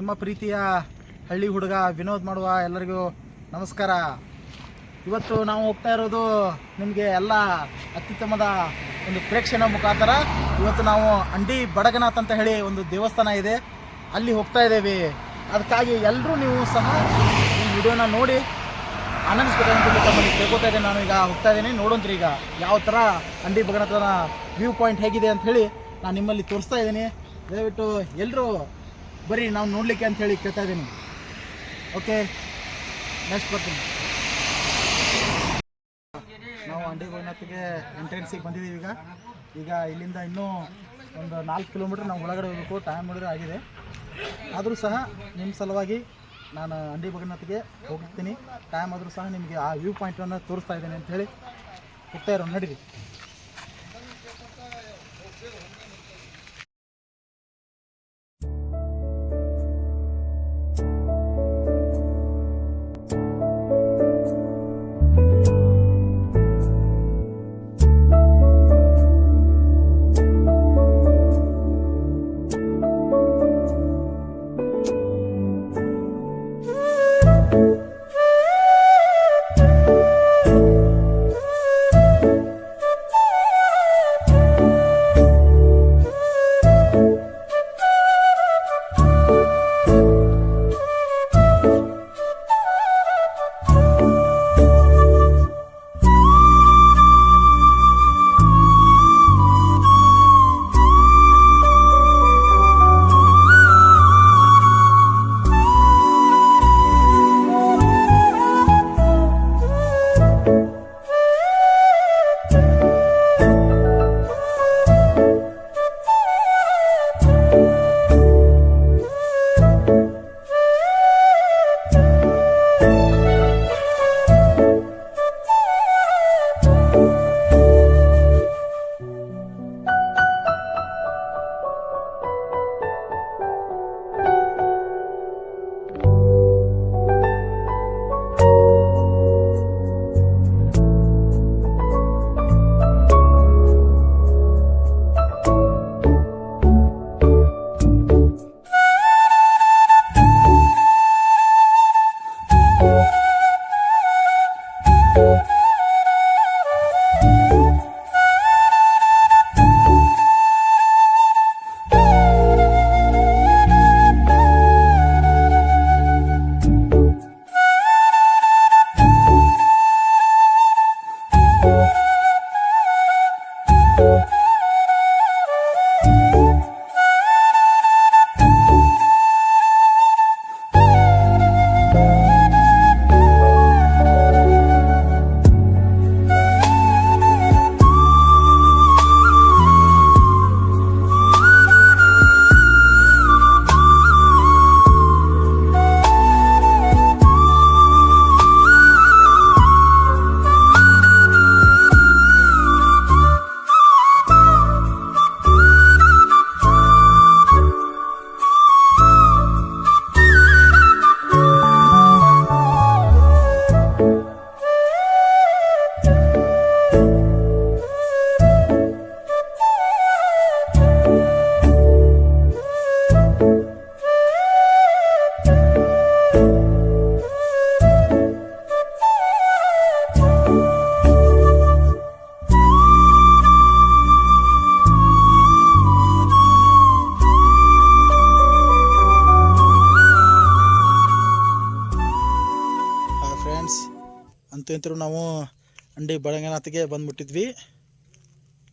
ನಿಮ್ಮ ಪ್ರೀತಿಯ ಹಳ್ಳಿ ಹುಡುಗ ವಿನೋದ್ ಮಾಡುವ ಎಲ್ಲರಿಗೂ ನಮಸ್ಕಾರ. ಇವತ್ತು ನಾವು ಹೋಗ್ತಾ ಇರೋದು ನಿಮಗೆ ಎಲ್ಲ ಅತ್ಯುತ್ತಮದ ಒಂದು ಪ್ರೇಕ್ಷಣ ಮುಖಾಂತರ. ಇವತ್ತು ನಾವು ಅಂಡಿ ಬಡಗನಾಥ್ ಅಂತ ಹೇಳಿ ಒಂದು ದೇವಸ್ಥಾನ ಇದೆ. ಅಲ್ಲಿ ಹೋಗ್ತಾ ಇದ್ದೇವೆ. ಅದಕ್ಕಾಗಿ ಎಲ್ಲರೂ ನೀವು ಸಹ ಈ ವಿಡಿಯೋನ ನೋಡಿ ಆನಂದಿಸ್ಬೇಕಂತ ತಮ್ಮಲ್ಲಿ ಕೇಳ್ಕೊತಾ ಇದ್ದೇನೆ. ನಾನು ಈಗ ಹೋಗ್ತಾ ಇದ್ದೀನಿ. ನೋಡೋಂತ್ರಿ ಈಗ ಯಾವ ಥರ ಅಂಡಿ ಬಡಗನಾಥನ ವ್ಯೂ ಪಾಯಿಂಟ್ ಹೇಗಿದೆ ಅಂತ ಹೇಳಿ ನಾನು ನಿಮ್ಮಲ್ಲಿ ತೋರಿಸ್ತಾ ಇದ್ದೀನಿ. ದಯವಿಟ್ಟು ಎಲ್ಲರೂ ಬರೀ ನಾವು ನೋಡಲಿಕ್ಕೆ ಹೇಳಿ ಕೇಳ್ತಾ ಇದ್ದೀನಿ. ಓಕೆ ನೆಕ್ಸ್ಟ್ ಬರ್ತೀನಿ. ನಾವು ಅಂಡಿ ಬಗನಾಥ್ಗೆ ಎಂಟ್ರೆನ್ಸಿಗೆ ಬಂದಿದ್ದೀವಿ ಈಗ. ಈಗ ಇಲ್ಲಿಂದ ಇನ್ನೂ ಒಂದು ನಾಲ್ಕು ಕಿಲೋಮೀಟ್ರ್ ನಾವು ಒಳಗಡೆ ಹೋಗಬೇಕು. ಟೈಮ್ ನೋಡಿದ್ರೆ ಆಗಿದೆ. ಆದರೂ ಸಹ ನಿಮ್ಮ ಸಲುವಾಗಿ ನಾನು ಅಂಡಿ ಬಗನಾಥ್ಗೆ ಹೋಗ್ತೀನಿ. ಟೈಮ್ ಆದರೂ ಸಹ ನಿಮಗೆ ಆ ವ್ಯೂ ಪಾಯಿಂಟನ್ನು ತೋರಿಸ್ತಾ ಇದ್ದೀನಿ ಹೇಳಿ ಹೋಗ್ತಾ ಇರೋ ನಡೀರಿ. ಇಂತರೂ ನಾವು ಅಂಡಿ ಬಳಗನಾಥಿಗೆ ಬಂದುಬಿಟ್ಟಿದ್ವಿ.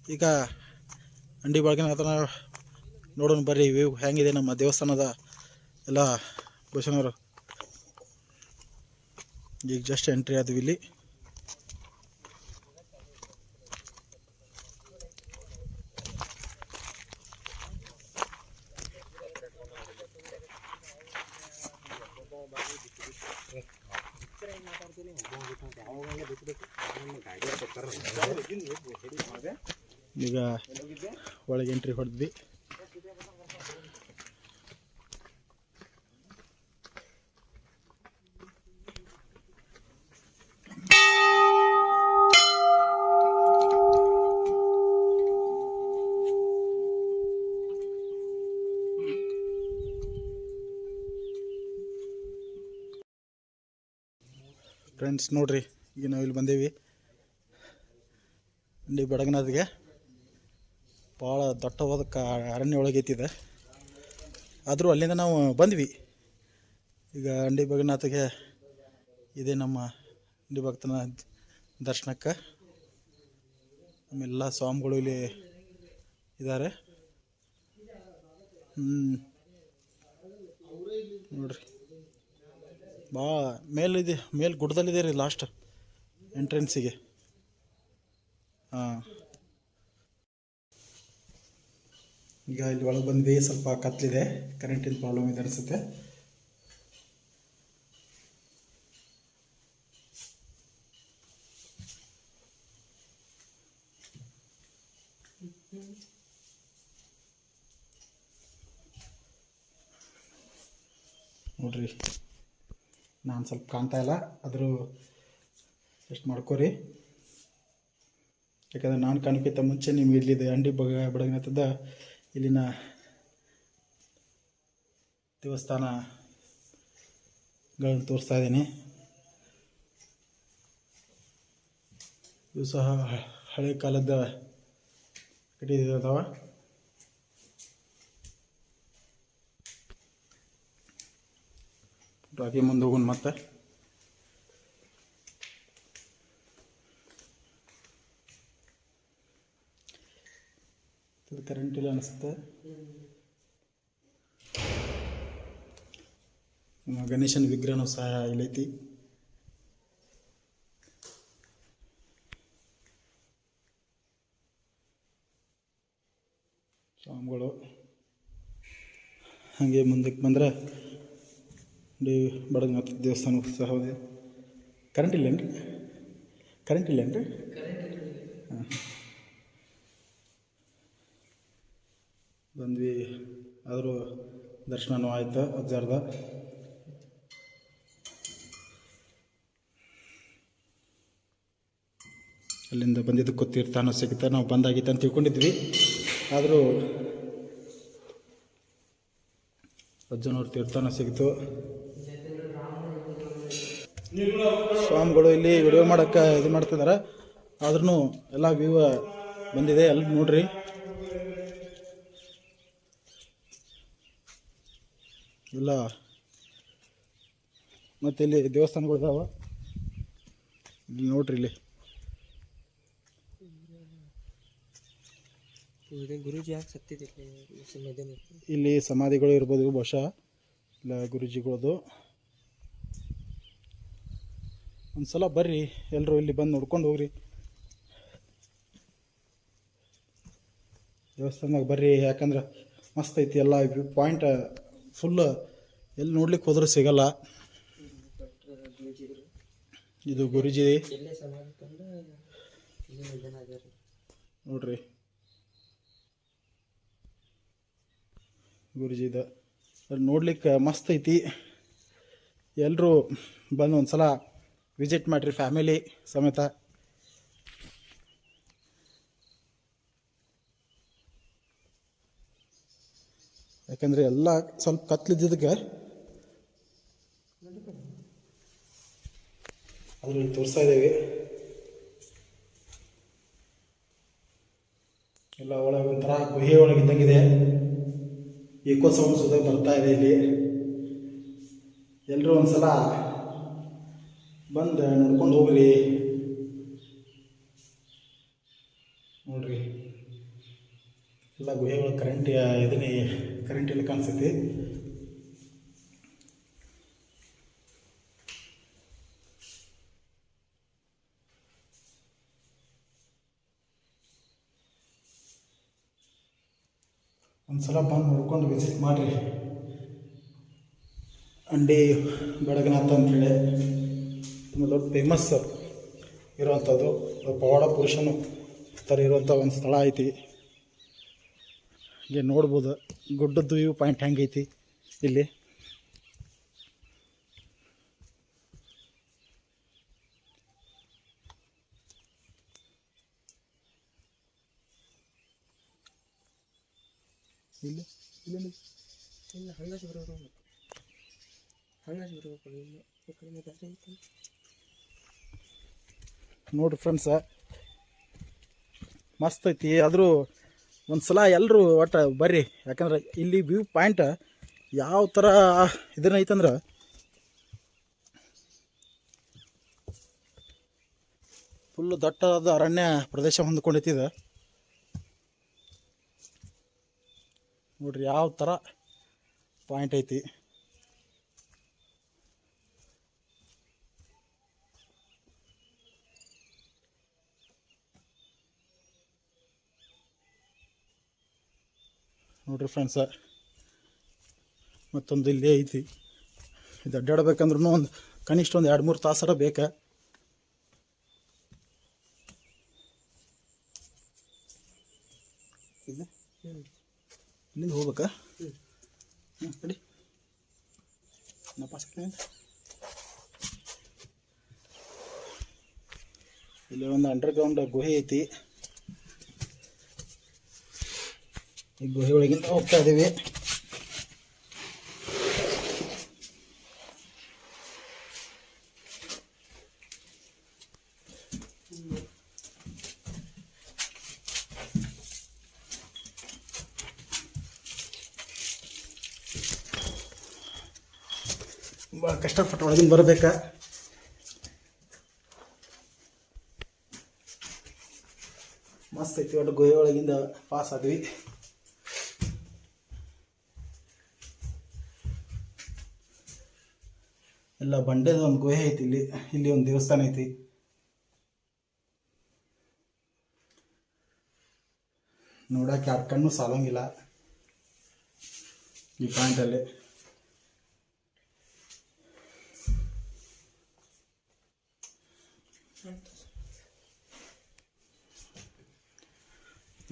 ಈಗ ಅಂಡಿ ಬಳಗನಾಥನ ನೋಡೋಣ ಬರ್ರಿ, ವ್ಯೂ ಹೆಂಗಿದೆ ನಮ್ಮ ದೇವಸ್ಥಾನದ ಎಲ್ಲ. ಬಸನವರು ಈಗ ಜಸ್ಟ್ ಎಂಟ್ರಿ ಆದ್ವಿ ಇಲ್ಲಿ. ಈಗ ಒಳಗೆ ಎಂಟ್ರಿ ಹೊಡೆದ್ವಿ. ಫ್ರೆಂಡ್ಸ್ ನೋಡಿರಿ ಈಗ ನಾವು ಇಲ್ಲಿ ಬಂದೇವಿ. ಇಲ್ಲಿ ಬೆಡಗನಾಥ್ಗೆ ಭಾಳ ದಟ್ಟವಾದ ಕಾ ಅರಣ್ಯ ಒಳಗೈತಿದೆ. ಆದರೂ ಅಲ್ಲಿಂದ ನಾವು ಬಂದ್ವಿ. ಈಗ ಅಂಡಿ ಬಗನಾಥಗೆ ಇದೆ ನಮ್ಮ ಅಂಡಿ ಭಕ್ತನ ದರ್ಶನಕ್ಕೆ. ನಮ್ಮೆಲ್ಲ ಸ್ವಾಮಿಗಳು ಇಲ್ಲಿ ಇದ್ದಾರೆ ಹ್ಞೂ ನೋಡ್ರಿ. ಭಾಳ ಮೇಲಿದೆ, ಮೇಲೆ ಗುಡ್ಡದಲ್ಲಿದೆ ರೀ ಲಾಸ್ಟ್ ಎಂಟ್ರೆನ್ಸಿಗೆ. ಹಾಂ. ಈಗ ಇಲ್ಲಿ ಒಳಗೆ ಬಂದ್ವಿ, ಸ್ವಲ್ಪ ಕತ್ತಲಿದೆ ಕರೆಂಟಿನ ಪ್ರಾಬ್ಲಮ್ ಇದೆ ಅನಿಸುತ್ತೆ. ನೋಡ್ರಿ, ನಾನು ಸ್ವಲ್ಪ ಕಾಣ್ತಾ ಇಲ್ಲ, ಆದರೂ ಎಷ್ಟು ಮಾಡ್ಕೋರಿ. ಯಾಕಂದ್ರೆ ನಾನು ಕಾಣೋಕ್ಕಿಂತ ಮುಂಚೆ ನಿಮ್ಗೆ ಇಲ್ಲಿದೆ ಅಂಡಿ ಬಗ ಬಡಗನತ್ತದ ಇಲ್ಲಿನ ದೇವಸ್ಥಾನಗಳನ್ನು ತೋರಿಸ್ತಾ ಇದ್ದೀನಿ. ಇದು ಸಹ ಹಳೆ ಕಾಲದ ಕಟ್ಟಿದಾವ ಹಾಗೆ ಮುಂದೆ ಹೋಗೋಣ ಮತ್ತೆ. ಇದು ಕರೆಂಟ್ ಇಲ್ಲ ಅನಿಸುತ್ತೆ. ಗಣೇಶನ ವಿಗ್ರಹನೂ ಸಹ ಇಲ್ಲೈತಿ. ಸ್ವಾಮಿಗಳು ಹಾಗೆ ಮುಂದಕ್ಕೆ ಬಂದರೆ ಡಿ ಬಡಗನಾಥ ದೇವಸ್ಥಾನ ಸಹ ಹೋದೆ. ಕರೆಂಟ್ ಇಲ್ಲೇನು ರೀ ಕರೆಂಟ್ ಇಲ್ಲೇನು ರೀ ಹಾಂ ಬಂದ್ವಿ ಆದರೂ ದರ್ಶನನೂ ಆಯಿತು, ಅಜ್ಜಾರ್ದ. ಅಲ್ಲಿಂದ ಬಂದಿದ್ದಕ್ಕೂ ಗೊತ್ತಿರ್ತಾನೋ ಸಿಗುತ್ತೆ ನಾವು ಬಂದಾಗಿತ್ತು ಅಂತ ತಿಳ್ಕೊಂಡಿದ್ವಿ. ಆದರೂ ಅಜ್ಜನವ್ರ ತೀರ್ಥಾನ ಸಿಗ್ತು. ಸ್ವಾಮಿಗಳು ಇಲ್ಲಿ ವಿಡಿಯೋ ಮಾಡೋಕ್ಕೆ ಇದು ಮಾಡ್ತಿದ್ದಾರೆ ಆದ್ರೂ ಎಲ್ಲ ವ್ಯೂ ಬಂದಿದೆ, ಅಲ್ಲಿ ನೋಡ್ರಿ. ಎಲ್ಲ ಮತ್ತೆ ಇಲ್ಲಿ ದೇವಸ್ಥಾನಗಳು ಇದಾವ. ಇಲ್ಲಿ ನೋಡ್ರಿ ಇಲ್ಲಿ. ಗುರೂಜಿ ಯಾಕೆ ಸತ್ತಿದ್ದಿಲ್ಲ ಇಲ್ಲಿ ಸಮಾಧಿಗಳು ಇರ್ಬೋದು ಬಹುಶಃ. ಇಲ್ಲ ಗುರುಜಿಗಳದು. ಒಂದು ಸಲ ಬರ್ರಿ ಎಲ್ಲರೂ ಇಲ್ಲಿ ಬಂದು ನೋಡ್ಕೊಂಡು ಹೋಗ್ರಿ. ದೇವಸ್ಥಾನದಾಗ ಬರ್ರಿ ಯಾಕಂದ್ರೆ ಮಸ್ತ್ ಐತಿ ಎಲ್ಲ ಪಾಯಿಂಟ್ ಫುಲ್ ಎಲ್ಲಿ ನೋಡ್ಲಿಕ್ಕೆ ಹೋದ್ರೆ ಸಿಗಲ್ಲ. ಇದು ಗುರುಜಿ. ನೋಡ್ರಿ. ಗುರುಜಿದ ನೋಡ್ಲಿಕ್ಕೆ ಮಸ್ತ್ ಐತಿ. ಎಲ್ಲರೂ ಬಂದು ಒಂದು ಸಲ ವಿಸಿಟ್ ಮಾಡಿರಿ ಫ್ಯಾಮಿಲಿ ಸಮೇತ. ಯಾಕಂದರೆ ಎಲ್ಲ ಸ್ವಲ್ಪ ಕತ್ಲಿದ್ದಕ್ಕೆ ಅದನ್ನು ತೋರಿಸ್ತಾ ಇದ್ದೀವಿ. ಎಲ್ಲ ಒಳಗೆ ಒಂಥರ ಗುಹೆ ಒಳಗೆ ಇದ್ದಂಗಿದೆ. ಸೌಂಡ್ ಸುದ ಬರ್ತಾ ಇದೆ ಇಲ್ಲಿ. ಎಲ್ಲರೂ ಒಂದ್ಸಲ ಬಂದು ನೋಡ್ಕೊಂಡು ಹೋಗ್ರಿ ನೋಡ್ರಿ. ಎಲ್ಲ ಗುಹೆ ಕರೆಂಟ್ ಇದನ್ನೇ ಕರೆಂಟ್ ಇಲ್ಲಿ ಕಾಣಿಸುತ್ತೆ. ಒಂದ್ಸಲ ಬಂದು ನೋಡ್ಕೊಂಡು ವಿಸಿಟ್ ಮಾಡಿರಿ. ಅಂಡಿ ಬೆಳಗನಾಥ ಅಂತೇಳಿ. ತುಂಬ ದೊಡ್ಡ ಫೇಮಸ್ ಇರುವಂಥದ್ದು. ಪವಾಡ ಪುರುಷನು ಥರ ಇರುವಂಥ ಒಂದು ಸ್ಥಳ ಐತಿ. ಹೀಗೆ ನೋಡ್ಬೋದು. ಗುಡ್ಡದ್ದು ವ್ಯೂ ಪಾಯಿಂಟ್ ಹೆಂಗೈತಿ ಇಲ್ಲಿ. ಇಲ್ಲಿ ಇಲ್ಲಿ ಇಲ್ಲ. ಹಂಗಾಸಿ ಬರ್ಬೇಕು ಹಂಗಾಸಿ ಬರ್ಬೇಕು ಇಲ್ಲಿ ಈ ಕಡೆ ದಾರಿ ಐತಿ. ನೋಡ್ರಿ ಫ್ರೆಂಡ್ಸ ಮಸ್ತ್ ಐತಿ. ಆದರೂ ಒಂದು ಸಲ ಎಲ್ಲರೂ ಒಟ್ಟು ಬರ್ರಿ. ಯಾಕಂದ್ರೆ ಇಲ್ಲಿ ವ್ಯೂ ಪಾಯಿಂಟ್ ಯಾವ ಥರ ಇದನ್ನೈತಂದ್ರೆ ಫುಲ್ಲು ದಟ್ಟವಾದ ಅರಣ್ಯ ಪ್ರದೇಶ ಹೊಂದ್ಕೊಂಡೈತಿದೆ ನೋಡ್ರಿ ಯಾವ ಥರ ಪಾಯಿಂಟ್ ಐತಿ. ನೋಡ್ರಿ ಫ್ರೆಂಡ್ಸ ಮತ್ತೊಂದು ಇಲ್ಲೇ ಐತಿ. ಇದು ಅಡ್ಡಾಡ್ಬೇಕಂದ್ರೂ ಒಂದು ಕನಿಷ್ಠ ಒಂದು ಎರಡು ಮೂರು ತಾಸರ ಬೇಕಾ. ಇಲ್ಲಿಂದ ಹೋಗ್ಬೇಕಾ? ಹ್ಞೂ ಕಡಿ ನಾ ಪಾಸ್ ಹಾಕ್ತೀನಿ. ಇಲ್ಲಿ ಒಂದು ಅಂಡರ್ಗ್ರೌಂಡ್ ಗುಹೆ ಐತಿ. ಈ ಗುಹೆ ಒಳಗಿಂದ ಹೋಗ್ತಾ ಇದ್ದೀವಿ ಭಾಳ ಕಷ್ಟಪಟ್ಟು ಒಳಗಿಂದ ಬರಬೇಕಾ. ಮಸ್ತ್ ಐತಿ ಒಟ್ಟು ಗುಹೆ ಒಳಗಿಂದ ಪಾಸ್ ಆದ್ವಿ. ಎಲ್ಲ ಬಂಡೆದ ಒಂದು ಗುಹೆ ಐತಿ, ಇಲ್ಲಿ ಇಲ್ಲಿ ಒಂದು ದೇವಸ್ಥಾನ ಐತಿ. ನೋಡಕ್ಕೆ ಯಾರ ಕಣ್ಣು ಸಾಲಂಗಿಲ್ಲ ಈ ಪಾಯಿಂಟಲ್ಲಿ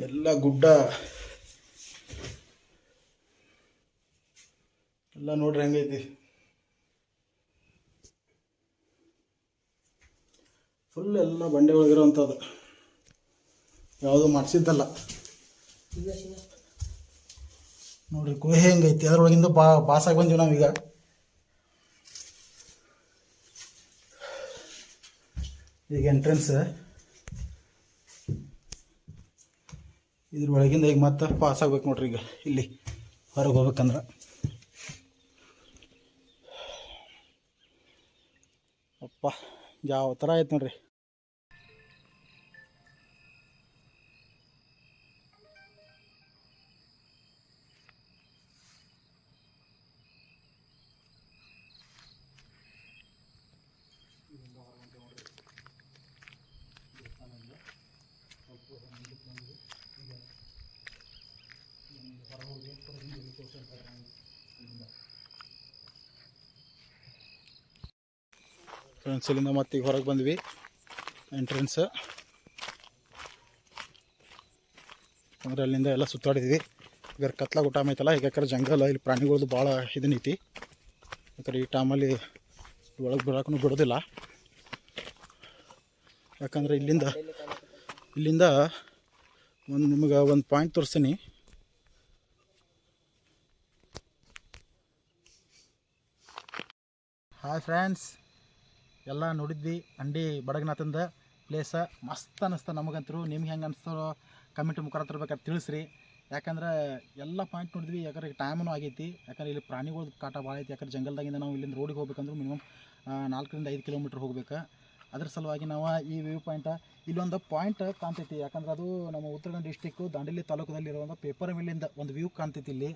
ಎಲ್ಲ ಗುಡ್ಡ. ಎಲ್ಲ ನೋಡ್ರಿ ಹೆಂಗೈತಿ? ಫುಲ್ ಎಲ್ಲ ಬಂಡೆ ಒಳಗಿರೋವಂಥದ್ದು ಯಾವುದೂ ಮಾಡಿಸಿದ್ದಲ್ಲ. ನೋಡ್ರಿ, ಗುಹೆ ಹೆಂಗೈತಿ? ಅದ್ರೊಳಗಿಂದ ಬಾ ಪಾಸಾಗಿ ಬಂದೀವಿ ನಾವೀಗ. ಈಗ ಎಂಟ್ರೆನ್ಸ್ ಇದ್ರೊಳಗಿಂದ ಈಗ ಮತ್ತೆ ಪಾಸ್ ಆಗ್ಬೇಕು ನೋಡ್ರಿ ಈಗ. ಇಲ್ಲಿ ಹೊರಗೆ ಹೋಗ್ಬೇಕಂದ್ರೆ. ಅಪ್ಪ. ಯಾವ ಥರ ಆಯ್ತು ನೋಡ್ರಿ ಫ್ರೆಂಡ್ಸ್ ಇಲ್ಲಿಂದ ಮತ್ತೆ ಹೊರಗೆ ಬಂದ್ವಿ. ಎಂಟ್ರೆನ್ಸ್ ಅಂದ್ರೆ ಅಲ್ಲಿಂದ ಎಲ್ಲ ಸುತ್ತಾಡಿದ್ವಿ. ಈಗ ಕತ್ಲ ಊಟ ಆಯ್ತಲ್ಲ ಯಾಕಂದ್ರೆ ಜಂಗಲ್ ಇಲ್ಲಿ ಪ್ರಾಣಿಗಳದ್ದು ಭಾಳ ಇದನ್ನೈತಿ ಯಾಕಂದ್ರೆ ಈ ಟೈಮಲ್ಲಿ ಒಳಗೆ ಬಿಡೋಕ್ಕೂ ಬಿಡೋದಿಲ್ಲ. ಯಾಕಂದ್ರೆ ಇಲ್ಲಿಂದ ಇಲ್ಲಿಂದ ಒಂದು ನಿಮಗೆ ಒಂದು ಪಾಯಿಂಟ್ ತೋರಿಸ್ತೀನಿ. ಹಾಯ್ ಫ್ರೆಂಡ್ಸ್ ಎಲ್ಲ ನೋಡಿದ್ವಿ. ಅಂಡಿ ಬಡಗನಾಥಂದ ಪ್ಲೇಸ ಮಸ್ತ್ ಅನ್ನಿಸ್ತ ನಮಗಂತೂ ನಿಮ್ಗೆ ಹೆಂಗೆ ಅನಿಸ್ತೋ ಕಮೆಂಟ್ ಮುಖಾಂತರ ಬೇಕಾದ್ರೆ ತಿಳಿಸ್ರಿ. ಯಾಕಂದ್ರೆ ಎಲ್ಲ ಪಾಯಿಂಟ್ ನೋಡಿದ್ವಿ. ಯಾಕಂದ್ರೆ ಟೈಮೂ ಆಗೈತಿ. ಯಾಕಂದ್ರೆ ಇಲ್ಲಿ ಪ್ರಾಣಿಗಳ ಕಾಟ ಭಾಳ ಐತಿ. ಯಾಕಂದ್ರೆ ಜಂಗಲ್ದಾಗಿಂದ ನಾವು ಇಲ್ಲಿಂದ ರೋಡಿಗೆ ಹೋಗ್ಬೇಕಂದ್ರೆ ಮಿನಿಮಮ್ ನಾಲ್ಕರಿಂದ ಐದು ಕಿಲೋಮೀಟ್ರ್ ಹೋಗ್ಬೇಕು. ಅದ್ರ ಸಲುವಾಗಿ ನಾವು ಈ ವ್ಯೂ ಪಾಯಿಂಟ ಇಲ್ಲೊಂದು ಪಾಯಿಂಟ್ ಕಾಣ್ತೈತಿ. ಯಾಕಂದ್ರೆ ಅದು ನಮ್ಮ ಉತ್ತರ ಕನ್ನಡ ಡಿಸ್ಟಿಕ್ಕು ದಾಂಡೇಲಿ ತಾಲೂಕದಲ್ಲಿ ಇರುವಂಥ ಪೇಪರ್ ಮಿಲ್ಲಿಂದ ಒಂದು ವ್ಯೂ ಕಾಣ್ತೈತಿ ಇಲ್ಲಿ.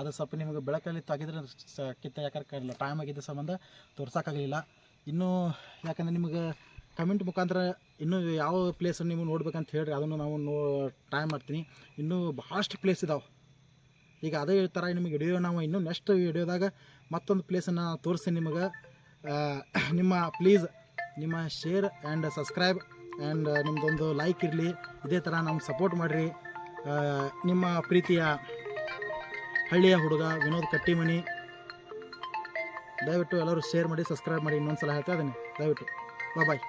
ಅದು ಸ್ವಲ್ಪ ನಿಮಗೆ ಬೆಳಕಲ್ಲಿ ತೆಗೆದ್ರೆ ಕಿತ್ತ ಯಾಕಂದ್ರೆ ಟೈಮ್ ಆಗಿದ್ದ ಸಂಬಂಧ ತೋರ್ಸೋಕ್ಕಾಗಲಿಲ್ಲ ಇನ್ನೂ ಯಾಕಂದ್ರೆ ನಿಮಗೆ ಕಮೆಂಟ್ ಮುಖಾಂತರ ಇನ್ನೂ ಯಾವ ಪ್ಲೇಸನ್ನು ನೀವು ನೋಡ್ಬೇಕಂತ ಹೇಳಿರಿ, ಅದನ್ನು ನಾವು ನೋ ಟ್ರೈ ಮಾಡ್ತೀನಿ. ಇನ್ನೂ ಭಾಳಷ್ಟು ಪ್ಲೇಸ್ ಇದಾವೆ. ಈಗ ಅದೇ ಥರ ನಿಮಗೆ ವಿಡಿಯೋ ನಾವು ಇನ್ನೂ ನೆಕ್ಸ್ಟ್ ವಿಡಿಯೋದಾಗ ಮತ್ತೊಂದು ಪ್ಲೇಸನ್ನು ತೋರಿಸ್ತೀನಿ ನಿಮಗೆ. ನಿಮ್ಮ ಪ್ಲೀಸ್ ನಿಮ್ಮ ಶೇರ್ ಆ್ಯಂಡ್ ಸಬ್ಸ್ಕ್ರೈಬ್ ಆ್ಯಂಡ್ ನಿಮ್ಮದೊಂದು ಲೈಕ್ ಇರಲಿ. ಇದೇ ಥರ ನಮ್ಗೆ ಸಪೋರ್ಟ್ ಮಾಡಿರಿ. ನಿಮ್ಮ ಪ್ರೀತಿಯ ಹಳ್ಳಿಯ ಹುಡುಗ ವಿನೋದ್ ಕಟ್ಟಿಮನಿ. ದಯವಿಟ್ಟು ಎಲ್ಲರೂ ಶೇರ್ ಮಾಡಿ ಸಬ್ಸ್ಕ್ರೈಬ್ ಮಾಡಿ ಇನ್ನೊಂದು ಸಲ ಹೇಳ್ತಾ ಇದ್ದೀನಿ. ದಯವಿಟ್ಟು. ಬಾಯ್